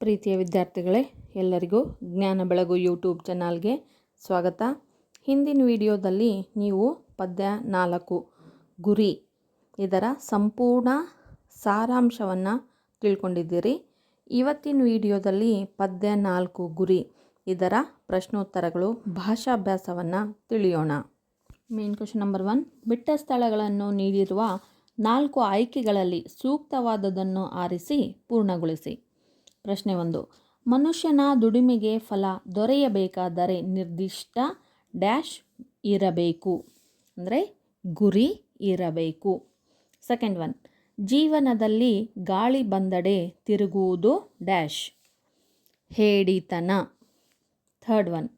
ಪ್ರೀತಿಯ ವಿದ್ಯಾರ್ಥಿಗಳೇ, ಎಲ್ಲರಿಗೂ ಜ್ಞಾನ ಬೆಳಗು ಯೂಟ್ಯೂಬ್ ಚಾನಲ್ಗೆ ಸ್ವಾಗತ. ಹಿಂದಿನ ವಿಡಿಯೋದಲ್ಲಿ ನೀವು ಪದ್ಯ ನಾಲ್ಕು, ಗುರಿ, ಇದರ ಸಂಪೂರ್ಣ ಸಾರಾಂಶವನ್ನು ತಿಳ್ಕೊಂಡಿದ್ದೀರಿ. ಇವತ್ತಿನ ವಿಡಿಯೋದಲ್ಲಿ ಪದ್ಯ ನಾಲ್ಕು, ಗುರಿ, ಇದರ ಪ್ರಶ್ನೋತ್ತರಗಳು, ಭಾಷಾಭ್ಯಾಸವನ್ನು ತಿಳಿಯೋಣ. ಮೇನ್ ಕ್ವಶನ್ ನಂಬರ್ ಒನ್ ಬಿಟ್ಟ ಸ್ಥಳಗಳನ್ನು ನೀಡಿರುವ ನಾಲ್ಕು ಆಯ್ಕೆಗಳಲ್ಲಿ ಸೂಕ್ತವಾದದನ್ನು ಆರಿಸಿ ಪೂರ್ಣಗೊಳಿಸಿ. ಪ್ರಶ್ನೆ ಒಂದು. ಮನುಷ್ಯನ ದುಡಿಮೆಗೆ ಫಲ ದೊರೆಯಬೇಕಾದರೆ ನಿರ್ದಿಷ್ಟ ಡ್ಯಾಶ್ ಇರಬೇಕು. ಅಂದರೆ ಗುರಿ ಇರಬೇಕು. Second one. ಜೀವನದಲ್ಲಿ ಗಾಳಿ ಬಂದಡೆ ತಿರುಗುವುದು dash. ಹೇಡಿತನ. Third one.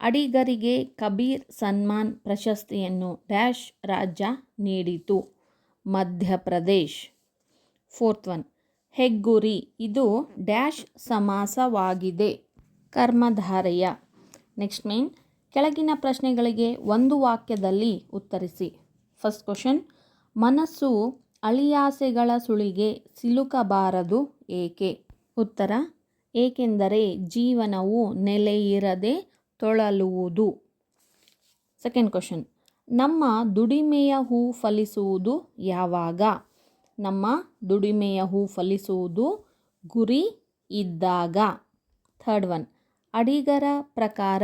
ಅಡಿಗರಿಗೆ Kabir Samman ಪ್ರಶಸ್ತಿಯನ್ನು ಡ್ಯಾಶ್ ರಾಜ್ಯ ನೀಡಿತು. ಮಧ್ಯಪ್ರದೇಶ್. Fourth one. ಹೆಗ್ಗುರಿ. ಇದು ಡ್ಯಾಶ್ ಸಮಾಸವಾಗಿದೆ. ಕರ್ಮಧಾರೆಯ. Next main. ಕೆಳಗಿನ ಪ್ರಶ್ನೆಗಳಿಗೆ ಒಂದು ವಾಕ್ಯದಲ್ಲಿ ಉತ್ತರಿಸಿ. First question. ಮನಸ್ಸು ಅಳಿಯಾಸೆಗಳ ಸುಳಿಗೆ ಸಿಲುಕಬಾರದು ಏಕೆ? ಉತ್ತರ. ಏಕೆಂದರೆ ಜೀವನವು ನೆಲೆಯಿರದೆ ತೊಳಲುವುದು. Second question. ನಮ್ಮ ದುಡಿಮೆಯ ಹೂ ಫಲಿಸುವುದು ಯಾವಾಗ? ನಮ್ಮ ದುಡಿಮೆಯ ಹೂ ಫಲಿಸುವುದು ಗುರಿ ಇದ್ದಾಗ. ಥರ್ಡ್ ಒನ್, ಅಡಿಗರ ಪ್ರಕಾರ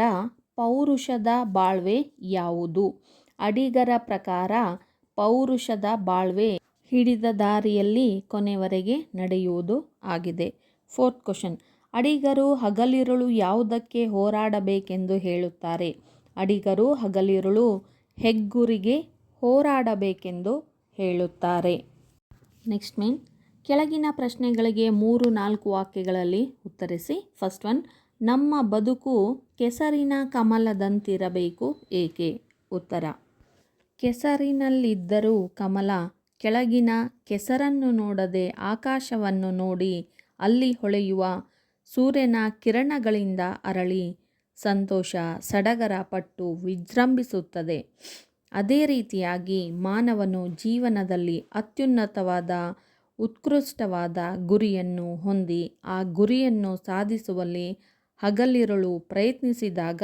ಪೌರುಷದ ಬಾಳ್ವೆ ಯಾವುದು? ಅಡಿಗರ ಪ್ರಕಾರ ಪೌರುಷದ ಬಾಳ್ವೆ ಹಿಡಿದ ದಾರಿಯಲ್ಲಿ ಕೊನೆವರೆಗೆ ನಡೆಯುವುದು ಆಗಿದೆ. ಫೋರ್ತ್ ಕ್ವಶನ್, ಅಡಿಗರು ಹಗಲಿರುಳು ಯಾವುದಕ್ಕೆ ಹೋರಾಡಬೇಕೆಂದು ಹೇಳುತ್ತಾರೆ? ಅಡಿಗರು ಹಗಲಿರುಳು ಹೆಗ್ಗುರಿಗೆ ಹೋರಾಡಬೇಕೆಂದು ಹೇಳುತ್ತಾರೆ. ನೆಕ್ಸ್ಟ್ ಮೀನ್ ಕೆಳಗಿನ ಪ್ರಶ್ನೆಗಳಿಗೆ ಮೂರು, ನಾಲ್ಕು ವಾಕ್ಯಗಳಲ್ಲಿ ಉತ್ತರಿಸಿ. ಫಸ್ಟ್ ಒನ್ ನಮ್ಮ ಬದುಕು ಕೆಸರಿನ ಕಮಲದಂತಿರಬೇಕು ಏಕೆ? ಉತ್ತರ, ಕೆಸರಿನಲ್ಲಿದ್ದರೂ ಕಮಲ ಕೆಳಗಿನ ಕೆಸರನ್ನು ನೋಡದೆ ಆಕಾಶವನ್ನು ನೋಡಿ ಅಲ್ಲಿ ಹೊಳೆಯುವ ಸೂರ್ಯನ ಕಿರಣಗಳಿಂದ ಅರಳಿ, ಸಂತೋಷ, ಸಡಗರ ಪಟ್ಟು ವಿಜೃಂಭಿಸುತ್ತದೆ. ಅದೇ ರೀತಿಯಾಗಿ ಮಾನವನು ಜೀವನದಲ್ಲಿ ಅತ್ಯುನ್ನತವಾದ, ಉತ್ಕೃಷ್ಟವಾದ ಗುರಿಯನ್ನು ಹೊಂದಿ, ಆ ಗುರಿಯನ್ನು ಸಾಧಿಸುವಲ್ಲಿ ಹಗಲಿರುಳು ಪ್ರಯತ್ನಿಸಿದಾಗ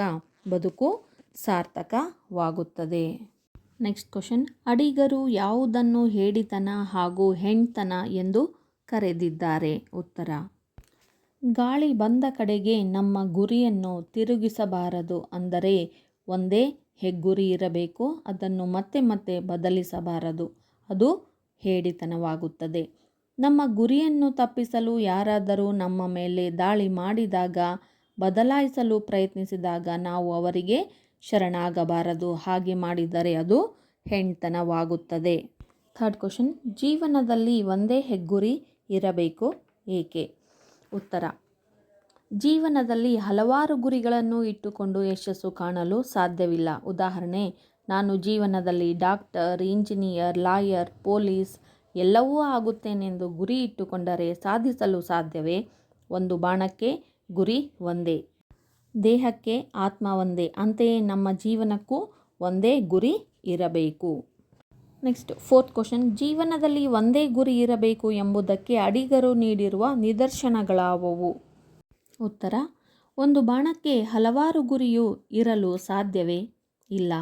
ಬದುಕು ಸಾರ್ಥಕವಾಗುತ್ತದೆ. ನೆಕ್ಸ್ಟ್ ಕ್ವಶನ್, ಅಡಿಗರು ಯಾವುದನ್ನು ಹೇಡಿತನ ಹಾಗೂ ಹೆಣ್ತನ ಎಂದು ಕರೆದಿದ್ದಾರೆ? ಉತ್ತರ, ಗಾಳಿ ಬಂದ ಕಡೆಗೆ ನಮ್ಮ ಗುರಿಯನ್ನು ತಿರುಗಿಸಬಾರದು ಅಂದರೆ ಒಂದೇ ಹೆಗ್ಗುರಿ ಇರಬೇಕು. ಅದನ್ನು ಮತ್ತೆ ಮತ್ತೆ ಬದಲಿಸಬಾರದು. ಅದು ಹೇಡಿತನವಾಗುತ್ತದೆ. ನಮ್ಮ ಗುರಿಯನ್ನು ತಪ್ಪಿಸಲು ಯಾರಾದರೂ ನಮ್ಮ ಮೇಲೆ ದಾಳಿ ಮಾಡಿದಾಗ, ಬದಲಾಯಿಸಲು ಪ್ರಯತ್ನಿಸಿದಾಗ ನಾವು ಅವರಿಗೆ ಶರಣಾಗಬಾರದು. ಹಾಗೆ ಮಾಡಿದರೆ ಅದು ಹೆಣ್ತನವಾಗುತ್ತದೆ ಥರ್ಡ್ ಕ್ವಶನ್, ಜೀವನದಲ್ಲಿ ಒಂದೇ ಹೆಗ್ಗುರಿ ಇರಬೇಕು ಏಕೆ? ಉತ್ತರ ಜೀವನದಲ್ಲಿ ಹಲವಾರು ಗುರಿಗಳನ್ನು ಇಟ್ಟುಕೊಂಡು ಯಶಸ್ಸು ಕಾಣಲು ಸಾಧ್ಯವಿಲ್ಲ. ಉದಾಹರಣೆ, ನಾನು ಜೀವನದಲ್ಲಿ ಡಾಕ್ಟರ್, ಇಂಜಿನಿಯರ್, ಲಾಯರ್, ಪೊಲೀಸ್ ಎಲ್ಲವೂ ಆಗುತ್ತೇನೆಂದು ಗುರಿ ಇಟ್ಟುಕೊಂಡರೆ ಸಾಧಿಸಲು ಸಾಧ್ಯವೇ? ಒಂದು ಬಾಣಕ್ಕೆ ಗುರಿ ಒಂದೇ. ದೇಹಕ್ಕೆ ಆತ್ಮ ಒಂದೇ. ಅಂತೆಯೇ ನಮ್ಮ ಜೀವನಕ್ಕೂ ಒಂದೇ ಗುರಿ ಇರಬೇಕು. ನೆಕ್ಸ್ಟ್, ಫೋರ್ತ್ ಕ್ವಶನ್, ಜೀವನದಲ್ಲಿ ಒಂದೇ ಗುರಿ ಇರಬೇಕು ಎಂಬುದಕ್ಕೆ ಅಡಿಗರು ನೀಡಿರುವ ನಿದರ್ಶನಗಳಾವವು? ಉತ್ತರ, ಒಂದು ಬಾಣಕ್ಕೆ ಹಲವಾರು ಗುರಿಯು ಇರಲು ಸಾಧ್ಯವೇ? ಇಲ್ಲ,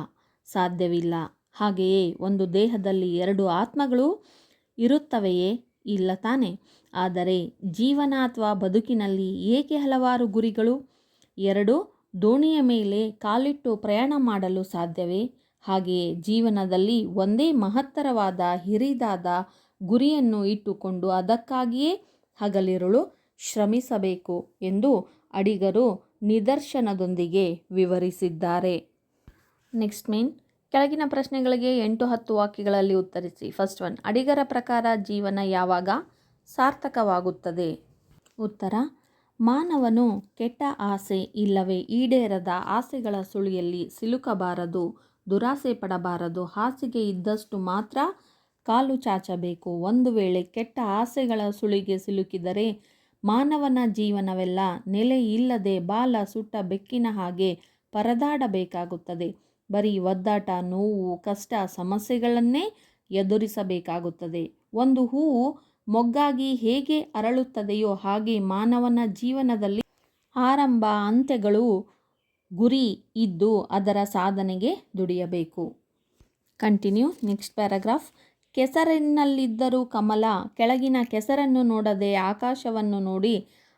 ಸಾಧ್ಯವಿಲ್ಲ. ಹಾಗೆಯೇ ಒಂದು ದೇಹದಲ್ಲಿ ಎರಡು ಆತ್ಮಗಳು ಇರುತ್ತವೆಯೇ? ಇಲ್ಲ ತಾನೆ. ಆದರೆ ಜೀವನ ಅಥವಾ ಬದುಕಿನಲ್ಲಿ ಏಕೆ ಹಲವಾರು ಗುರಿಗಳು? ಎರಡು, ದೋಣಿಯ ಮೇಲೆ ಕಾಲಿಟ್ಟು ಪ್ರಯಾಣ ಮಾಡಲು ಸಾಧ್ಯವೇ? ಹಾಗೆಯೇ ಜೀವನದಲ್ಲಿ ಒಂದೇ ಮಹತ್ತರವಾದ ಹಿರಿದಾದ ಗುರಿಯನ್ನು ಇಟ್ಟುಕೊಂಡು ಅದಕ್ಕಾಗಿಯೇ ಹಗಲಿರುಳು ಶ್ರಮಿಸಬೇಕು ಎಂದು ಅಡಿಗರು ನಿದರ್ಶನದೊಂದಿಗೆ ವಿವರಿಸಿದ್ದಾರೆ. Next main. ಕೆಳಗಿನ ಪ್ರಶ್ನೆಗಳಿಗೆ ಎಂಟು ಹತ್ತು ವಾಕ್ಯಗಳಲ್ಲಿ ಉತ್ತರಿಸಿ. First one. ಅಡಿಗರ ಪ್ರಕಾರ ಜೀವನ ಯಾವಾಗ ಸಾರ್ಥಕವಾಗುತ್ತದೆ? ಉತ್ತರ. ಮಾನವನು ಕೆಟ್ಟ ಆಸೆ ಇಲ್ಲವೇ ಈಡೇರದ ಆಸೆಗಳ ಸುಳಿಯಲ್ಲಿ ಸಿಲುಕಬಾರದು, ದುರಾಸೆ ಪಡಬಾರದು, ಹಾಸಿಗೆ ಇದ್ದಷ್ಟು ಮಾತ್ರ ಕಾಲು ಚಾಚಬೇಕು. ಒಂದು ವೇಳೆ ಕೆಟ್ಟ ಆಸೆಗಳ ಸುಳಿಗೆ ಸಿಲುಕಿದರೆ ಮಾನವನ ಜೀವನವೆಲ್ಲ ನೆಲೆ ಇಲ್ಲದೆ ಬಾಲ ಸುಟ್ಟ ಬೆಕ್ಕಿನ ಹಾಗೆ ಪರದಾಡಬೇಕಾಗುತ್ತದೆ. ಬರೀ ಒದ್ದಾಟ, ನೋವು, ಕಷ್ಟ, ಸಮಸ್ಯೆಗಳನ್ನೇ ಎದುರಿಸಬೇಕಾಗುತ್ತದೆ. ಒಂದು ಹೂವು ಮೊಗ್ಗಾಗಿ ಹೇಗೆ ಅರಳುತ್ತದೆಯೋ ಹಾಗೆ ಮಾನವನ ಜೀವನದಲ್ಲಿ ಆರಂಭ ಅಂತ್ಯಗಳು ಗುರಿ ಇದ್ದು ಅದರ ಸಾಧನೆಗೆ ದುಡಿಯಬೇಕು. Continue next paragraph. ಕೆಸರಿನಲ್ಲಿದ್ದರೂ ಕಮಲ, ಕೆಳಗಿನ ಕೆಸರನ್ನು ನೋಡದೆ ಆಕಾಶವನ್ನು ನೋಡಿ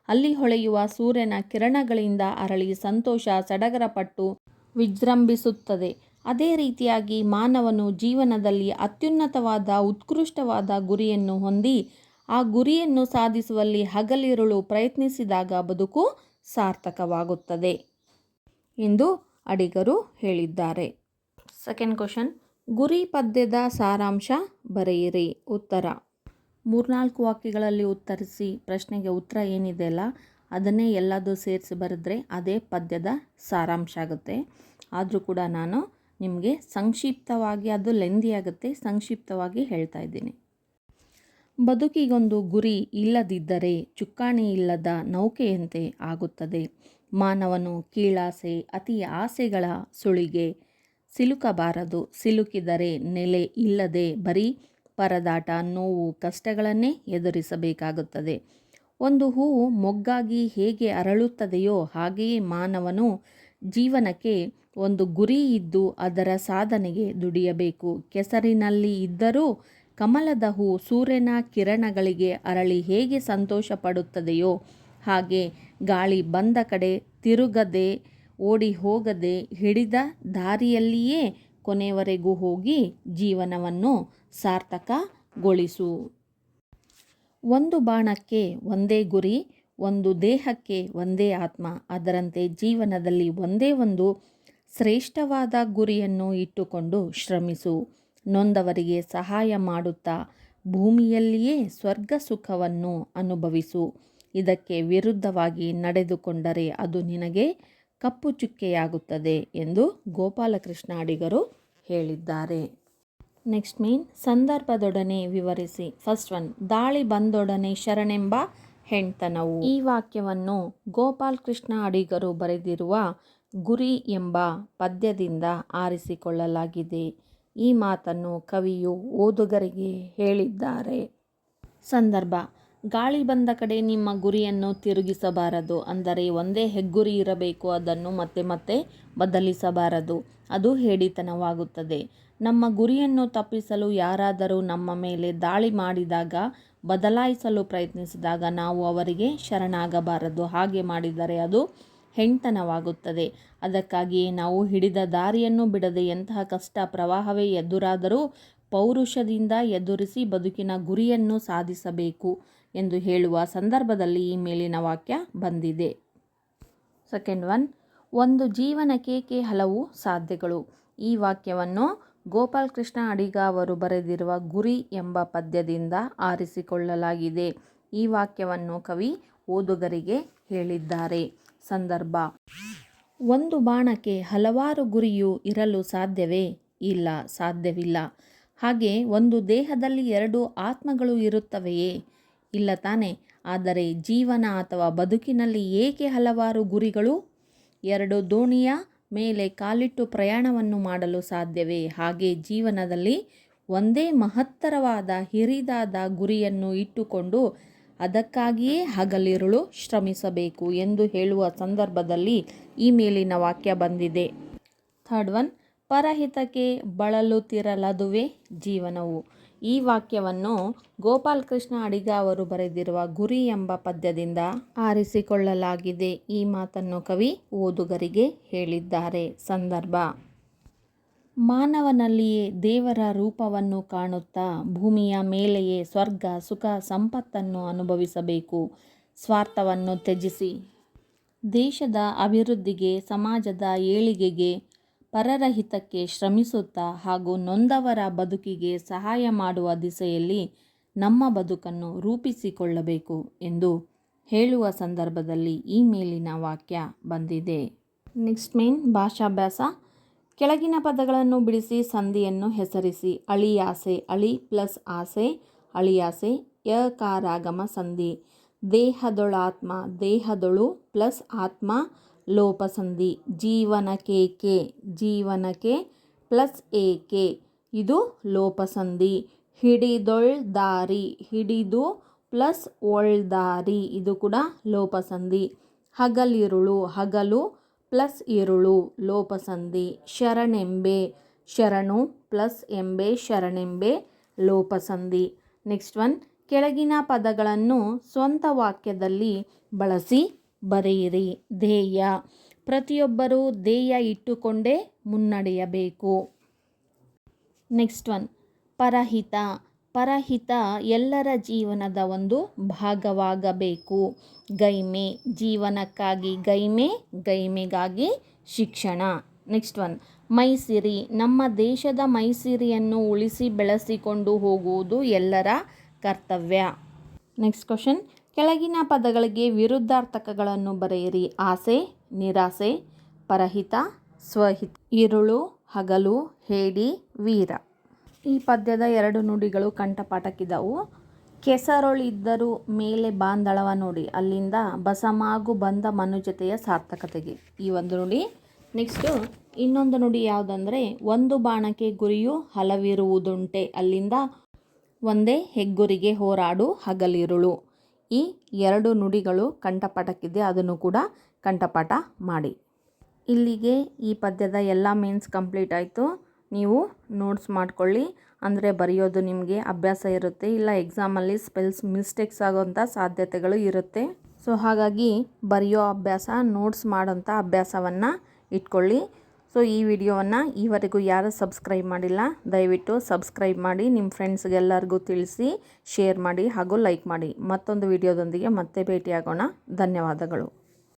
ಅಲ್ಲಿ ಹೊಳೆಯುವ ಸೂರ್ಯನ ಕಿರಣಗಳಿಂದ ಅರಳಿ ಸಂತೋಷ ಸಡಗರಪಟ್ಟು ವಿಜೃಂಭಿಸುತ್ತದೆ. ಅದೇ ರೀತಿಯಾಗಿ ಮಾನವನು ಜೀವನದಲ್ಲಿ ಅತ್ಯುನ್ನತವಾದ, ಉತ್ಕೃಷ್ಟವಾದ ಗುರಿಯನ್ನು ಹೊಂದಿ, ಆ ಗುರಿಯನ್ನು ಸಾಧಿಸುವಲ್ಲಿ ಹಗಲಿರುಳು ಪ್ರಯತ್ನಿಸಿದಾಗ ಬದುಕು ಸಾರ್ಥಕವಾಗುತ್ತದೆ ಎಂದು ಅಡಿಗರು ಹೇಳಿದ್ದಾರೆ. ಸೆಕೆಂಡ್ ಕ್ವಶನ್ ಗುರಿ ಪದ್ಯದ ಸಾರಾಂಶ ಬರೆಯಿರಿ. ಉತ್ತರ. ಮೂರ್ನಾಲ್ಕು ವಾಕ್ಯಗಳಲ್ಲಿ ಉತ್ತರಿಸಿ ಪ್ರಶ್ನೆಗೆ ಉತ್ತರ ಏನಿದೆ ಅಲ್ಲ, ಅದನ್ನೇ ಎಲ್ಲದೂ ಸೇರಿಸಿ ಬರೆದ್ರೆ ಅದೇ ಪದ್ಯದ ಸಾರಾಂಶ ಆಗುತ್ತೆ. ಆದರೂ ಕೂಡ ನಾನು ನಿಮಗೆ ಸಂಕ್ಷಿಪ್ತವಾಗಿ, ಅದು ಲೆಂದಿ ಆಗುತ್ತೆ, ಸಂಕ್ಷಿಪ್ತವಾಗಿ ಹೇಳ್ತಾ ಇದ್ದೀನಿ. ಬದುಕಿಗೊಂದು ಗುರಿ ಇಲ್ಲದಿದ್ದರೆ ಚುಕ್ಕಾಣಿ ಇಲ್ಲದ ನೌಕೆಯಂತೆ ಆಗುತ್ತದೆ. ಮಾನವನು ಕೀಳಾಸೆ, ಅತಿ ಆಸೆಗಳ ಸುಳಿಗೆ ಸಿಲುಕಬಾರದು. ಸಿಲುಕಿದರೆ ನೆಲೆ ಇಲ್ಲದೆ ಬರೀ ಪರದಾಟ, ನೋವು, ಕಷ್ಟಗಳನ್ನೇ ಎದುರಿಸಬೇಕಾಗುತ್ತದೆ. ಒಂದು ಹೂವು ಮೊಗ್ಗಾಗಿ ಹೇಗೆ ಅರಳುತ್ತದೆಯೋ ಹಾಗೆಯೇ ಮಾನವನು ಜೀವನಕ್ಕೆ ಒಂದು ಗುರಿ ಇದ್ದು ಅದರ ಸಾಧನೆಗೆ ದುಡಿಯಬೇಕು. ಕೆಸರಿನಲ್ಲಿ ಇದ್ದರೂ ಕಮಲದ ಹೂ ಸೂರ್ಯನ ಕಿರಣಗಳಿಗೆ ಅರಳಿ ಹೇಗೆ ಸಂತೋಷ ಪಡುತ್ತದೆಯೋ ಹಾಗೆ ಗಾಳಿ ಬಂದ ಕಡೆ ತಿರುಗದೆ ಓಡಿ ಹೋಗದೆ ಹಿಡಿದ ದಾರಿಯಲ್ಲಿಯೇ ಕೊನೆಯವರೆಗೂ ಹೋಗಿ ಜೀವನವನ್ನು ಸಾರ್ಥಕಗೊಳಿಸು. ಒಂದು ಬಾಣಕ್ಕೆ ಒಂದೇ ಗುರಿ, ಒಂದು ದೇಹಕ್ಕೆ ಒಂದೇ ಆತ್ಮ. ಅದರಂತೆ ಜೀವನದಲ್ಲಿ ಒಂದೇ ಒಂದು ಶ್ರೇಷ್ಠವಾದ ಗುರಿಯನ್ನು ಇಟ್ಟುಕೊಂಡು ಶ್ರಮಿಸು. ನೊಂದವರಿಗೆ ಸಹಾಯ ಮಾಡುತ್ತಾ ಭೂಮಿಯಲ್ಲಿಯೇ ಸ್ವರ್ಗ ಸುಖವನ್ನು ಅನುಭವಿಸು. ಇದಕ್ಕೆ ವಿರುದ್ಧವಾಗಿ ನಡೆದುಕೊಂಡರೆ ಅದು ನಿನಗೆ ಕಪ್ಪು ಚುಕ್ಕೆಯಾಗುತ್ತದೆ ಎಂದು ಗೋಪಾಲಕೃಷ್ಣ ಅಡಿಗರು ಹೇಳಿದ್ದಾರೆ. ನೆಕ್ಸ್ಟ್ ಮೀನ್, ಸಂದರ್ಭದೊಡನೆ ವಿವರಿಸಿ. ಫಸ್ಟ್ ಒನ್, ದಾಳಿ ಬಂದೊಡನೆ ಶರಣೆಂಬ ಹೆಣ್ತನವು ಈ ವಾಕ್ಯವನ್ನು ಗೋಪಾಲ್ ಕೃಷ್ಣ ಅಡಿಗರು ಬರೆದಿರುವ ಗುರಿ ಎಂಬ ಪದ್ಯದಿಂದ ಆರಿಸಿಕೊಳ್ಳಲಾಗಿದೆ. ಈ ಮಾತನ್ನು ಕವಿಯು ಓದುಗರಿಗೆ ಹೇಳಿದ್ದಾರೆ. ಸಂದರ್ಭ ಗಾಳಿ ಬಂದ ಕಡೆ ನಿಮ್ಮ ಗುರಿಯನ್ನು ತಿರುಗಿಸಬಾರದು. ಅಂದರೆ ಒಂದೇ ಹೆಗ್ಗುರಿ ಇರಬೇಕು, ಅದನ್ನು ಮತ್ತೆ ಮತ್ತೆ ಬದಲಿಸಬಾರದು. ಅದು ಹೇಡಿತನವಾಗುತ್ತದೆ. ನಮ್ಮ ಗುರಿಯನ್ನು ತಪ್ಪಿಸಲು ಯಾರಾದರೂ ನಮ್ಮ ಮೇಲೆ ದಾಳಿ ಮಾಡಿದಾಗ, ಬದಲಾಯಿಸಲು ಪ್ರಯತ್ನಿಸಿದಾಗ ನಾವು ಅವರಿಗೆ ಶರಣಾಗಬಾರದು. ಹಾಗೆ ಮಾಡಿದರೆ ಅದು ಹೆಣ್ತನವಾಗುತ್ತದೆ ಅದಕ್ಕಾಗಿಯೇ ನಾವು ಹಿಡಿದ ದಾರಿಯನ್ನು ಬಿಡದೆ ಎಂತಹ ಕಷ್ಟ ಪ್ರವಾಹವೇ ಎದುರಾದರೂ ಪೌರುಷದಿಂದ ಎದುರಿಸಿ ಬದುಕಿನ ಗುರಿಯನ್ನು ಸಾಧಿಸಬೇಕು. ಎಂದು ಹೇಳುವ ಸಂದರ್ಭದಲ್ಲಿ ಈ ಮೇಲಿನ ವಾಕ್ಯ ಬಂದಿದೆ. ಸೆಕೆಂಡ್ ಒನ್ ಒಂದು ಜೀವನಕ್ಕೆ ಹಲವು ಸಾಧ್ಯಗಳು? ಈ ವಾಕ್ಯವನ್ನು ಗೋಪಾಲ್ ಕೃಷ್ಣ ಅಡಿಗ ಅವರು ಬರೆದಿರುವ ಗುರಿ ಎಂಬ ಪದ್ಯದಿಂದ ಆರಿಸಿಕೊಳ್ಳಲಾಗಿದೆ. ಈ ವಾಕ್ಯವನ್ನು ಕವಿ ಓದುಗರಿಗೆ ಹೇಳಿದ್ದಾರೆ. ಸಂದರ್ಭ, ಒಂದು ಬಾಣಕ್ಕೆ ಹಲವಾರು ಗುರಿಯು ಇರಲು ಸಾಧ್ಯವೇ? ಇಲ್ಲ, ಸಾಧ್ಯವಿಲ್ಲ. ಹಾಗೆ ಒಂದು ದೇಹದಲ್ಲಿ ಎರಡು ಆತ್ಮಗಳು ಇರುತ್ತವೆಯೇ? ಇಲ್ಲ ತಾನೆ? ಆದರೆ ಜೀವನ ಅಥವಾ ಬದುಕಿನಲ್ಲಿ ಏಕೆ ಹಲವಾರು ಗುರಿಗಳು? ಎರಡು ದೋಣಿಯ ಮೇಲೆ ಕಾಲಿಟ್ಟು ಪ್ರಯಾಣವನ್ನು ಮಾಡಲು ಸಾಧ್ಯವೇ? ಹಾಗೆ ಜೀವನದಲ್ಲಿ ಒಂದೇ ಮಹತ್ತರವಾದ ಹಿರಿದಾದ ಗುರಿಯನ್ನು ಇಟ್ಟುಕೊಂಡು ಅದಕ್ಕಾಗಿಯೇ ಹಗಲಿರುಳು ಶ್ರಮಿಸಬೇಕು ಎಂದು ಹೇಳುವ ಸಂದರ್ಭದಲ್ಲಿ ಈ ಮೇಲಿನ ವಾಕ್ಯ ಬಂದಿದೆ. ಥರ್ಡ್ ಒನ್, ಪರಹಿತಕ್ಕೆ ಬಳಲುತ್ತಿರಲದುವೆ ಜೀವನವು. ಈ ವಾಕ್ಯವನ್ನು ಗೋಪಾಲಕೃಷ್ಣ ಅಡಿಗ ಅವರು ಬರೆದಿರುವ ಗುರಿ ಎಂಬ ಪದ್ಯದಿಂದ ಆರಿಸಿಕೊಳ್ಳಲಾಗಿದೆ. ಈ ಮಾತನ್ನು ಕವಿ ಓದುಗರಿಗೆ ಹೇಳಿದ್ದಾರೆ. ಸಂದರ್ಭ. ಮಾನವನಲ್ಲಿಯೇ ದೇವರ ರೂಪವನ್ನು ಕಾಣುತ್ತಾ ಭೂಮಿಯ ಮೇಲೆಯೇ ಸ್ವರ್ಗ, ಸುಖ, ಸಂಪತ್ತನ್ನು ಅನುಭವಿಸಬೇಕು. ಸ್ವಾರ್ಥವನ್ನು ತ್ಯಜಿಸಿ. ದೇಶದ ಅಭಿವೃದ್ಧಿಗೆ, ಸಮಾಜದ ಏಳಿಗೆಗೆ ಪರರ ಹಿತಕ್ಕೆ ಶ್ರಮಿಸುತ್ತಾ ಹಾಗೂ ನೊಂದವರ ಬದುಕಿಗೆ ಸಹಾಯ ಮಾಡುವ ದಿಸೆಯಲ್ಲಿ ನಮ್ಮ ಬದುಕನ್ನು ರೂಪಿಸಿಕೊಳ್ಳಬೇಕು ಎಂದು ಹೇಳುವ ಸಂದರ್ಭದಲ್ಲಿ ಈ ಮೇಲಿನ ವಾಕ್ಯ ಬಂದಿದೆ. ನೆಕ್ಸ್ಟ್ ಮೇನ್ ಭಾಷಾಭ್ಯಾಸ. ಕೆಳಗಿನ ಪದಗಳನ್ನು ಬಿಡಿಸಿ ಸಂಧಿಯನ್ನು ಹೆಸರಿಸಿ. ಅಳಿಯಾಸೆ ಅಳಿ ಪ್ಲಸ್ ಆಸೆ ಅಳಿಯಾಸೆ ಯಕಾರಾಗಮ ಸಂಧಿ. ದೇಹದೊಳಾತ್ಮ, ದೇಹದೊಳು ಪ್ಲಸ್ ಆತ್ಮ ಲೋಪಸಂಧಿ ಜೀವನಕೇಕೆ ಜೀವನಕೆ ಪ್ಲಸ್ ಏಕೆ. ಇದು ಲೋಪಸಂಧಿ. ಹಿಡಿದೊಳ್ ದಾರಿ, ಹಿಡಿದು ಪ್ಲಸ್ ಒಳ್ದಾರಿ ಇದು ಕೂಡ ಲೋಪಸಂಧಿ. ಹಗಲಿರುಳು, ಹಗಲು ಪ್ಲಸ್ ಇರುಳು, ಲೋಪಸಂಧಿ. ಶರಣೆಂಬೆ, ಶರಣು ಪ್ಲಸ್ ಎಂಬೆ, ಶರಣೆಂಬೆ, ಲೋಪಸಂಧಿ. ನೆಕ್ಸ್ಟ್ ಒನ್, ಕೆಳಗಿನ ಪದಗಳನ್ನು ಸ್ವಂತ ವಾಕ್ಯದಲ್ಲಿ ಬಳಸಿ ಬರೆಯಿರಿ. ಧ್ಯೇಯ. ಪ್ರತಿಯೊಬ್ಬರೂ ಧ್ಯೇಯ ಇಟ್ಟುಕೊಂಡೇ ಮುನ್ನಡೆಯಬೇಕು. Next one. ಪರಹಿತ. ಪರಹಿತ ಎಲ್ಲರ ಜೀವನದ ಒಂದು ಭಾಗವಾಗಬೇಕು. ಗೈಮೆ. ಜೀವನಕ್ಕಾಗಿ ಗೈಮೆ, ಗೈಮೆಗಾಗಿ ಶಿಕ್ಷಣ. Next one. ಮೈಸಿರಿ. ನಮ್ಮ ದೇಶದ ಮೈಸಿರಿಯನ್ನು ಉಳಿಸಿ ಬೆಳೆಸಿಕೊಂಡು ಹೋಗುವುದು ಎಲ್ಲರ ಕರ್ತವ್ಯ. Next question. ಕೆಳಗಿನ ಪದಗಳಿಗೆ ವಿರುದ್ಧಾರ್ಥಕಗಳನ್ನು ಬರೆಯಿರಿ. ಆಸೆ, ನಿರಾಸೆ, ಪರಹಿತ, ಸ್ವಹಿತ, ಇರುಳು, ಹಗಲು ಹೇಡಿ ವೀರ. ಈ ಪದ್ಯದ ಎರಡು ನುಡಿಗಳು ಕಂಠಪಾಠಕ್ಕಿದ್ದವು. ಕೆಸರೊಳಿದ್ದರೂ ಮೇಲೆ ಬಾಂದಳವ ನೋಡಿ. ಅಲ್ಲಿಂದ ಬಸಮಾಗು ಬಂದ ಮನುಜತೆಯ ಸಾರ್ಥಕತೆಗೆ. ಈ ಒಂದು ನುಡಿ. ನೆಕ್ಸ್ಟು, ಇನ್ನೊಂದು ನುಡಿ ಯಾವುದಂದರೆ, ಒಂದು ಬಾಣಕ್ಕೆ ಗುರಿಯು ಹಲವಿರುವುದುಂಟೆ. ಅಲ್ಲಿಂದ ಒಂದೇ ಹೆಗ್ಗುರಿಗೆ ಹೋರಾಡು ಹಗಲಿರುಳು. ಈ ಎರಡು ನುಡಿಗಳು ಕಂಠಪಾಠಕ್ಕಿದೆ, ಅದನ್ನು ಕೂಡ ಕಂಠಪಾಠ ಮಾಡಿ. ಇಲ್ಲಿಗೆ ಈ ಪದ್ಯದ ಎಲ್ಲ ಮೀನ್ಸ್ ಕಂಪ್ಲೀಟ್ ಆಯಿತು. ನೀವು ನೋಟ್ಸ್ ಮಾಡ್ಕೊಳ್ಳಿ. ಅಂದರೆ ಬರೆಯೋದು ನಿಮಗೆ ಅಭ್ಯಾಸ ಇರುತ್ತೆ. ಇಲ್ಲ ಎಕ್ಸಾಮಲ್ಲಿ ಸ್ಪೆಲ್ಸ್ ಮಿಸ್ಟೇಕ್ಸ್ ಆಗೋಂಥ ಸಾಧ್ಯತೆಗಳು ಇರುತ್ತೆ. ಸೊ ಹಾಗಾಗಿ ಬರೆಯೋ ಅಭ್ಯಾಸ, ನೋಟ್ಸ್ ಮಾಡೋಂಥ ಅಭ್ಯಾಸವನ್ನು ಇಟ್ಕೊಳ್ಳಿ. ಸೊ, ಈ ವಿಡಿಯೋವನ್ನು ಈವರೆಗೂ ಯಾರು ಸಬ್ಸ್ಕ್ರೈಬ್ ಮಾಡಿಲ್ಲ, ದಯವಿಟ್ಟು ಸಬ್ಸ್ಕ್ರೈಬ್ ಮಾಡಿ ನಿಮ್ಮ ಫ್ರೆಂಡ್ಸ್ಗೆಲ್ಲರಿಗೂ ತಿಳಿಸಿ, ಶೇರ್ ಮಾಡಿ ಹಾಗೂ ಲೈಕ್ ಮಾಡಿ. ಮತ್ತೊಂದು ವಿಡಿಯೋದೊಂದಿಗೆ ಮತ್ತೆ ಭೇಟಿಯಾಗೋಣ. ಧನ್ಯವಾದಗಳು.